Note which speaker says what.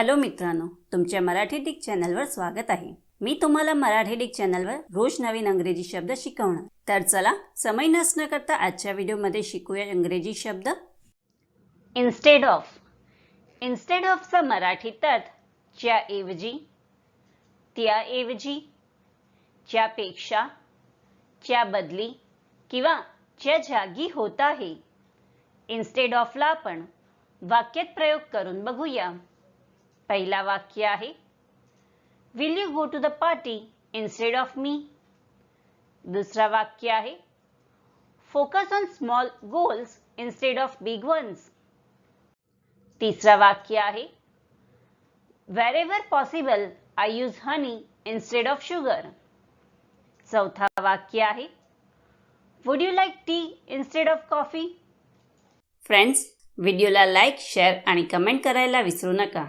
Speaker 1: Hello मित्रांनो तुमच्या Marathi Dick चॅनलवर स्वागत आहे. मी तुम्हाला मराठी डिक चॅनलवर रोज नवीन अंग्रेजी शब्द शिकवणार. तर चला समय नसणं करता आजच्या व्हिडिओमध्ये शिकूया इंग्रजी शब्द. इन्स्टेड ऑफ इन्स्टेड ऑफचा मराठी तर्थ च्या ऐवजी त्याऐवजी च्यापेक्षा च्या बदली किंवा च्या जागी होत आहे. इन्स्टेड ऑफला आपण वाक्यात प्रयोग करून बघूया. पहिला वाक्य आहे. Will you go to the party instead of me दुसरा वाक्य आहे. Focus on small goals instead of big ones तिसरा वाक्य आहे. Wherever possible I use honey instead of sugar चौथा वाक्य आहे. Would you like tea instead of coffee friends व्हिडिओला लाईक शेअर आणि कमेंट करायला विसरू नका.